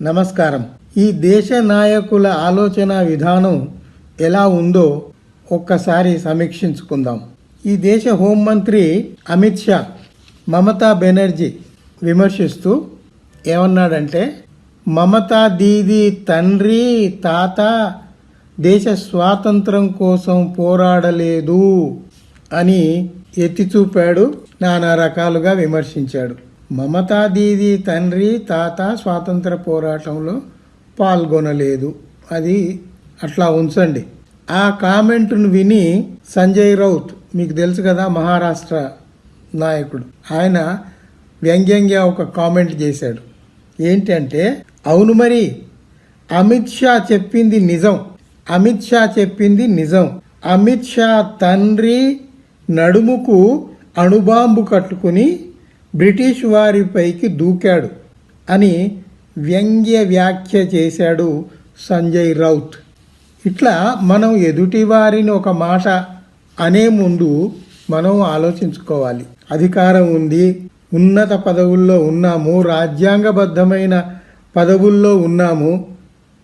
నమస్కారం. ఈ దేశ నాయకుల ఆలోచన విధానం ఎలా ఉందో ఒక్కసారి సమీక్షించుకుందాం. ఈ దేశ హోంమంత్రి అమిత్ షా మమతా బెనర్జీ విమర్శిస్తూ ఏమన్నాడంటే మమతా దీది తండ్రి తాత దేశ స్వాతంత్రం కోసం పోరాడలేదు అని ఎత్తి చూపాడు నానా రకాలుగా విమర్శించాడు. మమతా దీదీ తండ్రి తాత స్వాతంత్ర పోరాటంలో పాల్గొనలేదు. అది అట్లా ఉంచండి. ఆ కామెంట్ను విని సంజయ్ రౌత్ మీకు తెలుసు కదా మహారాష్ట్ర నాయకుడు ఆయన వ్యంగ్యంగా ఒక కామెంట్ చేశాడు. ఏంటంటే అవును మరి అమిత్ షా చెప్పింది నిజం. అమిత్ షా చెప్పింది నిజం. అమిత్ షా తండ్రి నడుముకు అణుబాంబు కట్టుకుని బ్రిటిష్ వారిపైకి దూకాడు అని వ్యంగ్య వ్యాఖ్య చేశాడు సంజయ్ రౌత్. ఇట్లా మనం ఎదుటి వారిని ఒక మాట అనే ముందు మనం ఆలోచించుకోవాలి. అధికారం ఉంది ఉన్నత పదవుల్లో ఉన్నాము రాజ్యాంగబద్ధమైన పదవుల్లో ఉన్నాము.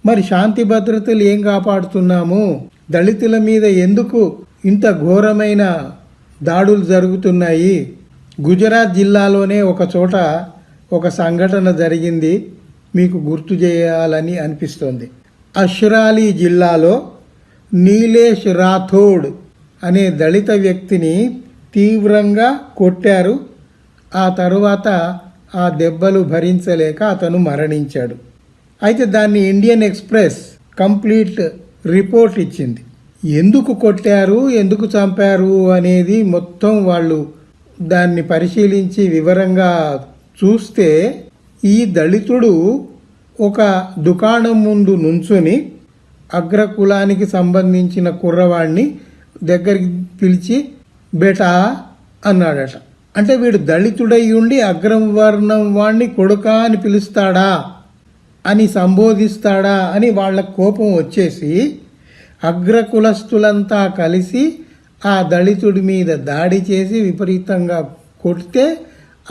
మరి శాంతి భద్రతలు ఏం కాపాడుతున్నాము? దళితుల మీద ఎందుకు ఇంత ఘోరమైన దాడులు జరుగుతున్నాయి? గుజరాత్ జిల్లాలోనే ఒక చోట ఒక సంఘటన జరిగింది. మీకు గుర్తు చేయాలని అనిపిస్తోంది. అష్రాలీ జిల్లాలో నీలేష్ రాథోడ్ అనే దళిత వ్యక్తిని తీవ్రంగా కొట్టారు. ఆ తరువాత ఆ దెబ్బలు భరించలేక అతను మరణించాడు. అయితే దాన్ని ఇండియన్ ఎక్స్ప్రెస్ కంప్లీట్ రిపోర్ట్ ఇచ్చింది. ఎందుకు కొట్టారు? ఎందుకు చంపారు? అనేది మొత్తం వాళ్ళు దాన్ని పరిశీలించి వివరంగా చూస్తే ఈ దళితుడు ఒక దుకాణం ముందు నుంచుని అగ్రకులానికి సంబంధించిన కుర్రవాడిని దగ్గరికి పిలిచి బేటా అన్నాడట. అంటే వీడు దళితుడై ఉండి అగ్రవర్ణం వాణ్ణి కొడుక అని పిలుస్తాడా? అని సంబోధిస్తాడా అని వాళ్ళ కోపం వచ్చేసి అగ్రకులస్తులంతా కలిసి ఆ దళితుడి మీద దాడి చేసి విపరీతంగా కొడితే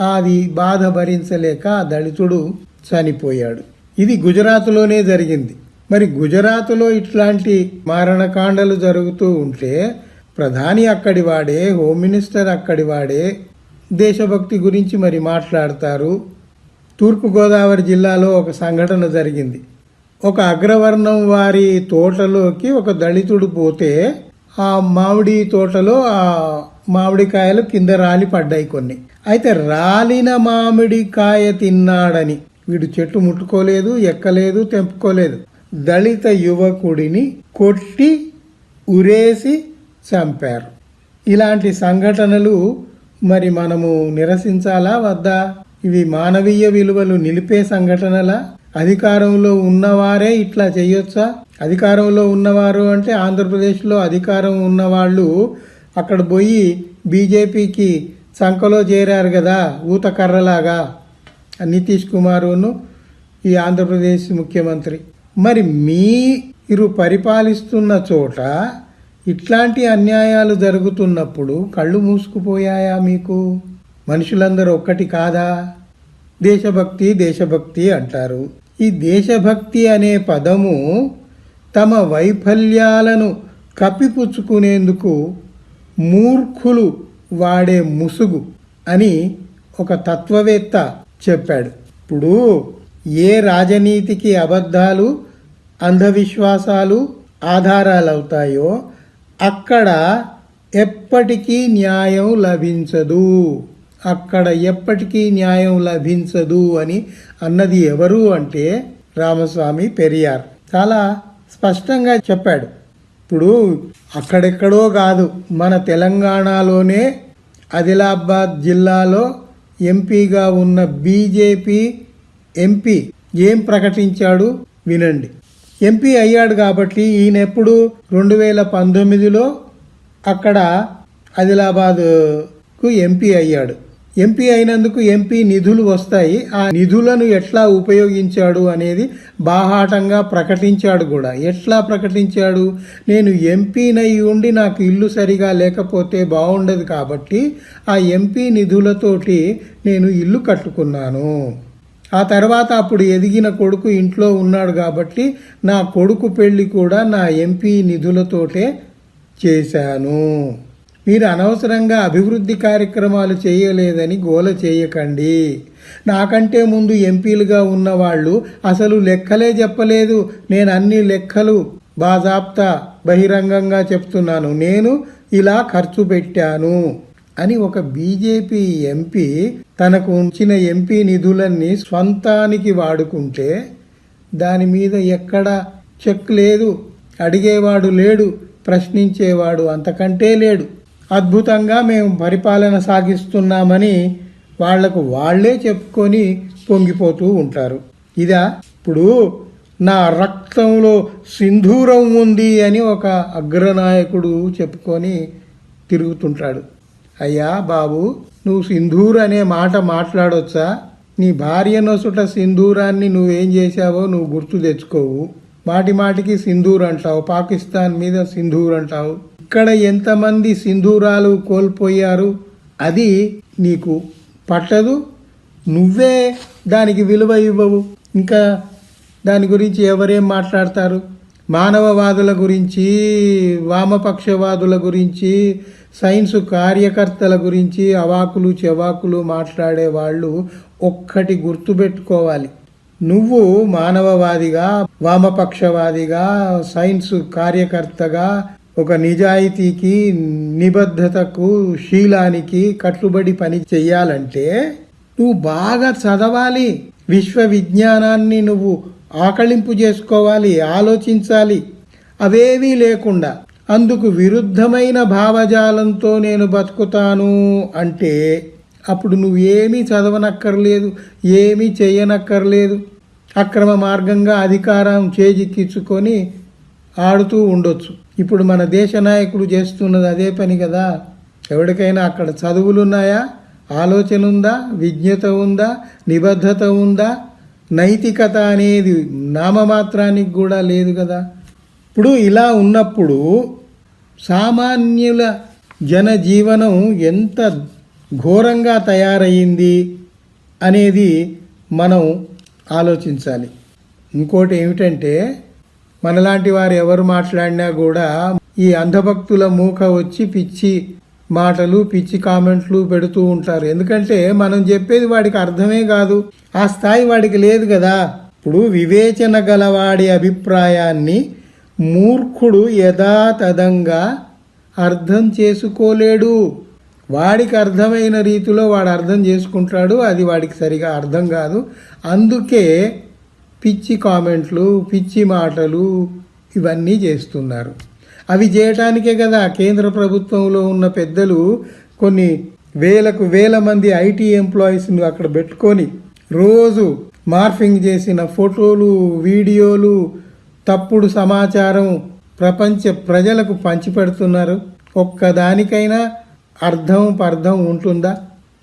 అది బాధ భరించలేక ఆ దళితుడు చనిపోయాడు. ఇది గుజరాత్లోనే జరిగింది. మరి గుజరాత్లో ఇట్లాంటి మారణకాండలు జరుగుతూ ఉంటే ప్రధాని అక్కడి వాడే హోమ్ మినిస్టర్ అక్కడి వాడే దేశభక్తి గురించి మరి మాట్లాడతారు. తూర్పుగోదావరి జిల్లాలో ఒక సంఘటన జరిగింది. ఒక అగ్రవర్ణం వారి తోటలోకి ఒక దళితుడు పోతే ఆ మామిడి తోటలో ఆ మామిడికాయలు కింద రాలి పడ్డాయి కొన్ని. అయితే రాలిన మామిడికాయ తిన్నాడని వీడు చెట్టు ముట్టుకోలేదు ఎక్కలేదు తెంపుకోలేదు. దళిత యువకుడిని కొట్టి ఉరేసి చంపారు. ఇలాంటి సంఘటనలు మరి మనము నిరసించాలా వద్దా? ఇవి మానవీయ విలువలు నిలిపే సంఘటనలా? అధికారంలో ఉన్నవారే ఇట్లా చేయొచ్చా? అధికారంలో ఉన్నవారు అంటే ఆంధ్రప్రదేశ్లో అధికారం ఉన్నవాళ్ళు అక్కడ పోయి బీజేపీకి సంఖలో చేరారు కదా ఊతకర్రలాగా. నితీష్ కుమారును ఈ ఆంధ్రప్రదేశ్ ముఖ్యమంత్రి. మరి మీరు పరిపాలిస్తున్న చోట ఇట్లాంటి అన్యాయాలు జరుగుతున్నప్పుడు కళ్ళు మూసుకుపోయాయా మీకు? మనుషులందరూ ఒక్కటి కాదా? దేశభక్తి దేశభక్తి అంటారు. ఈ దేశభక్తి అనే పదము తమ వైఫల్యాలను కప్పిపుచ్చుకునేందుకు మూర్ఖులు వాడే ముసుగు అని ఒక తత్వవేత్త చెప్పాడు. ఇప్పుడు ఏ రాజనీతికి అబద్ధాలు అంధవిశ్వాసాలు ఆధారాలు అవుతాయో అక్కడ ఎప్పటికీ న్యాయం లభించదు. అక్కడ ఎప్పటికీ న్యాయం లభించదు అని అన్నది ఎవరు అంటే రామస్వామి పెరియార్. చాలా స్పష్టంగా చెప్పాడు. ఇప్పుడు అక్కడెక్కడో కాదు మన తెలంగాణలోనే ఆదిలాబాద్ జిల్లాలో ఎంపీగా ఉన్న బీజేపీ ఎంపీ ఏం ప్రకటించాడు వినండి. ఎంపీ అయ్యాడు కాబట్టి ఈయన ఎప్పుడు రెండు వేల పంతొమ్మిదిలో అక్కడ ఆదిలాబాద్కు ఎంపీ అయ్యాడు. ఎంపీ అయినందుకు ఎంపీ నిధులు వస్తాయి. ఆ నిధులను ఎట్లా ఉపయోగించాడు అనేది బాహాటంగా ప్రకటించాడు కూడా. ఎట్లా ప్రకటించాడు? నేను ఎంపీనై ఉండి నాకు ఇల్లు సరిగా లేకపోతే బాగుండదు కాబట్టి ఆ ఎంపీ నిధులతోటి నేను ఇల్లు కట్టుకున్నాను. ఆ తర్వాత అప్పుడు ఎదిగిన కొడుకు ఇంట్లో ఉన్నాడు కాబట్టి నా కొడుకు పెళ్ళి కూడా నా ఎంపీ నిధులతోటే చేశాను. మీరు అనవసరంగా అభివృద్ధి కార్యక్రమాలు చేయలేదని గోల చేయకండి. నాకంటే ముందు ఎంపీలుగా ఉన్నవాళ్ళు అసలు లెక్కలే చెప్పలేదు. నేను అన్ని లెక్కలు బాజాప్తా బహిరంగంగా చెప్తున్నాను. నేను ఇలా ఖర్చు పెట్టాను అని ఒక బీజేపీ ఎంపీ తనకు ఉంచిన ఎంపీ నిధులన్నీ స్వంతానికి వాడుకుంటే దాని మీద ఎక్కడ చెక్ లేదు. అడిగేవాడు లేడు ప్రశ్నించేవాడు అంతకంటే లేడు. అద్భుతంగా మేము పరిపాలన సాగిస్తున్నామని వాళ్ళకు వాళ్ళే చెప్పుకొని పొంగిపోతూ ఉంటారు. ఇదా ఇప్పుడు నా రక్తంలో సింధూరం ఉంది అని ఒక అగ్రనాయకుడు చెప్పుకొని తిరుగుతుంటాడు. అయ్యా బాబు నువ్వు సింధూర్ అనే మాట మాట్లాడొచ్చా? నీ భార్య నొసుట సింధూరాన్ని నువ్వేం చేశావో నువ్వు గుర్తు తెచ్చుకోవు. మాటి మాటికి సింధూర్ అంటావు పాకిస్తాన్ మీద సింధూర్ అంటావు. ఇక్కడ ఎంతమంది సింధూరాలు కోల్పోయారు అది నీకు పట్టదు. నువ్వే దానికి విలువ ఇవ్వవు. ఇంకా దాని గురించి ఎవరేం మాట్లాడతారు? మానవవాదుల గురించి వామపక్షవాదుల గురించి సైన్స్ కార్యకర్తల గురించి అవాకులు చెవాకులు మాట్లాడే వాళ్ళు ఒక్కటి గుర్తుపెట్టుకోవాలి. నువ్వు మానవవాదిగా వామపక్షవాదిగా సైన్స్ కార్యకర్తగా ఒక నిజాయితీకి నిబద్ధతకు శీలానికి కట్టుబడి పని చెయ్యాలంటే నువ్వు బాగా చదవాలి. విశ్వవిజ్ఞానాన్ని నువ్వు ఆకళింపు చేసుకోవాలి ఆలోచించాలి. అవేవీ లేకుండా. అందుకు విరుద్ధమైన భావజాలంతో నేను బతుకుతాను అంటే అప్పుడు నువ్వు ఏమీ చదవనక్కర్లేదు ఏమీ చేయనక్కర్లేదు. అక్రమ మార్గంగా అధికారం చేజిక్కించుకొని ఆడుతూ ఉండొచ్చు. ఇప్పుడు మన దేశ నాయకుడు చేస్తున్నది అదే పని కదా. ఎవరికైనా అక్కడ చదువులున్నాయా? ఆలోచన ఉందా విజ్ఞత ఉందా? నిబద్ధత ఉందా? నైతికత అనేది నామమాత్రానికి కూడా లేదు కదా. ఇప్పుడు ఇలా ఉన్నప్పుడు సామాన్యుల జనజీవనం ఎంత ఘోరంగా తయారయ్యింది అనేది మనం ఆలోచించాలి. ఇంకోటి ఏమిటంటే మనలాంటి వారు ఎవరు మాట్లాడినా కూడా ఈ అంధభక్తుల మూక వచ్చి పిచ్చి మాటలు పిచ్చి కామెంట్లు పెడుతూ ఉంటారు. ఎందుకంటే మనం చెప్పేది వాడికి అర్థమే కాదు. ఆ స్థాయి వాడికి లేదు కదా. ఇప్పుడు వివేచన గలవాడి అభిప్రాయాన్ని మూర్ఖుడు యథాతథంగా అర్థం చేసుకోలేడు. వాడికి అర్థమైన రీతిలో వాడు అర్థం చేసుకుంటాడు. అది వాడికి సరిగా అర్థం కాదు. అందుకే పిచ్చి కామెంట్లు పిచ్చి మాటలు ఇవన్నీ చేస్తున్నారు. అవి చేయటానికే కదా కేంద్ర ప్రభుత్వంలో ఉన్న పెద్దలు కొన్ని వేలకు వేల మంది ఐటీ ఎంప్లాయీస్ని అక్కడ పెట్టుకొని రోజు మార్ఫింగ్ చేసిన ఫోటోలు వీడియోలు తప్పుడు సమాచారం ప్రపంచ ప్రజలకు పంచిపెడుతున్నారు ఒక్కదానికైనా అర్థం పర్థం ఉంటుందా?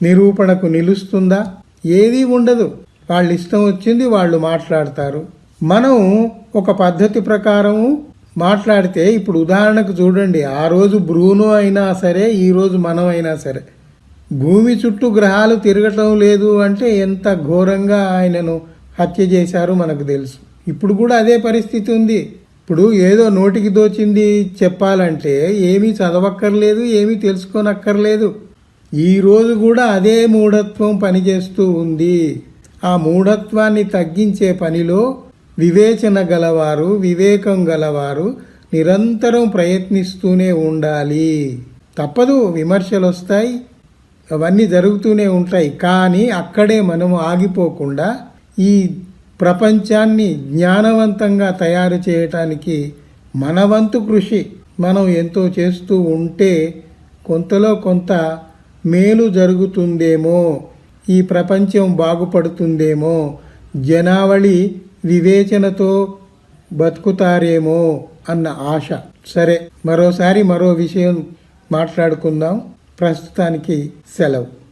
నిరూపణకు నిలుస్తుందా? ఏదీ ఉండదు. వాళ్ళ ఇష్టం వచ్చింది వాళ్ళు మాట్లాడతారు. మనం ఒక పద్ధతి ప్రకారం మాట్లాడితే ఇప్పుడు ఉదాహరణకు చూడండి ఆ రోజు బ్రూనో అయినా సరే ఈరోజు మనం అయినా సరే భూమి చుట్టూ గ్రహాలు తిరగటం లేదు అంటే ఎంత ఘోరంగా ఆయనను హత్య చేశారో మనకు తెలుసు. ఇప్పుడు కూడా అదే పరిస్థితి ఉంది. ఇప్పుడు ఏదో నోటికి దోచింది చెప్పాలంటే ఏమీ చదవక్కర్లేదు ఏమీ తెలుసుకోనక్కర్లేదు. ఈ రోజు కూడా అదే మూఢత్వం పనిచేస్తూ ఉంది. ఆ మూఢత్వాన్ని తగ్గించే పనిలో వివేచన గలవారు వివేకం గలవారు నిరంతరం ప్రయత్నిస్తూనే ఉండాలి. తప్పదు విమర్శలు వస్తాయి అవన్నీ జరుగుతూనే ఉంటాయి. కానీ అక్కడే మనము ఆగిపోకుండా ఈ ప్రపంచాన్ని జ్ఞానవంతంగా తయారు చేయటానికి మన వంతు కృషి మనం ఎంతో చేస్తూ ఉంటే కొంతలో కొంత మేలు జరుగుతుందేమో. ఈ ప్రపంచం బాగుపడుతుందేమో? జనావళి వివేచనతో బతుకుతారేమో అన్న ఆశ. సరే మరోసారి మరో విషయం మాట్లాడుకుందాం. ప్రస్తుతానికి సెలవు.